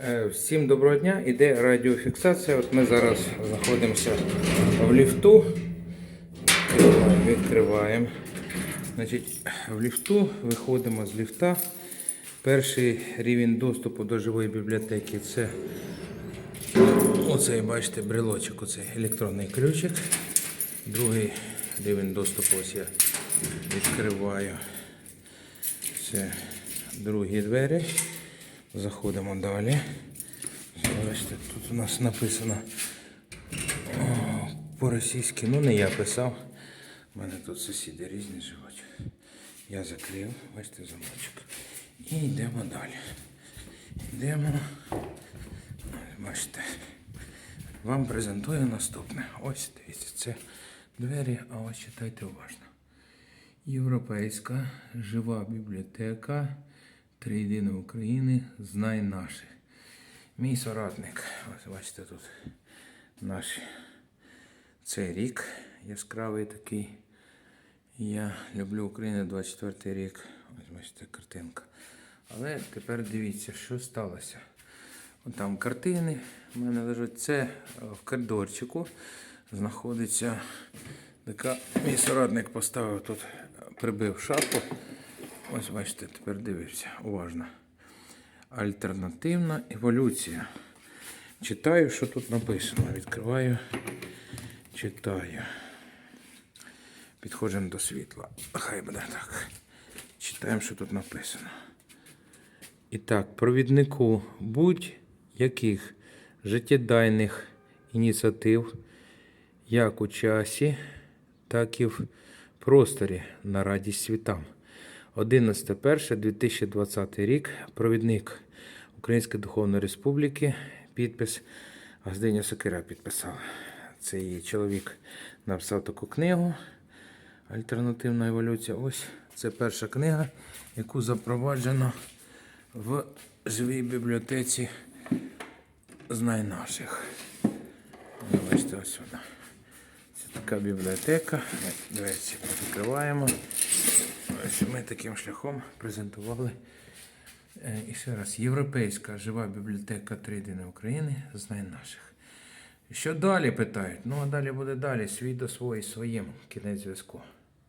Е, Всім доброго дня, іде радіофіксація. От ми зараз знаходимося в ліфту. Відкриваємо. Значить, в ліфту виходимо з ліфта. Перший рівень доступу до живої бібліотеки це оцей, бачите, брелочок, оцей електронний ключик. Другий рівень доступу ось я відкриваю. Це другі двері. Заходимо далі. Бачите, тут у нас написано по-російськи. Ну, не я писав. У мене тут сусіди різні живуть. Я закрив, бачите, замочок. І йдемо далі. Йдемо. Бачите. Вам презентую наступне. Ось дивіться, це двері, а ось читайте уважно. Європейська жива бібліотека Триєдине України Знай наше. Мій соратник. Ось бачите тут наш цей рік яскравий такий. Я люблю Україну 24 рік. Ось бачите картинка. Але тепер дивіться, що сталося. От там картини в мене лежать. Це е, в коридорчику знаходиться така. Мій соратник поставив тут, прибив шафу. Ось бачите, тепер дивився уважно. Альтернативна еволюція. Читаю, що тут написано. Відкриваю, читаю. Підходимо до світла. Хай буде так. Читаємо, що тут написано. І так, провіднику будь-яких життєдайних ініціатив, як у часі, так і в просторі на радість світам. 11.01.2020 рік. Провідник Української Духовної Республіки. Підпис Газдиня Сокира підписала. Це її чоловік написав таку книгу. Альтернативна еволюція. Ось це перша книга, яку запроваджено в живій бібліотеці Знай наших. Бачите, ось вона. Це така бібліотека. Дверці відкриваємо. Ось ми таким шляхом презентували. Е, І ще раз, Європейська жива бібліотека Тридини України Знай наших. Що далі питають? Ну, а далі буде далі. Свій до свої своїм. Кінець зв'язку.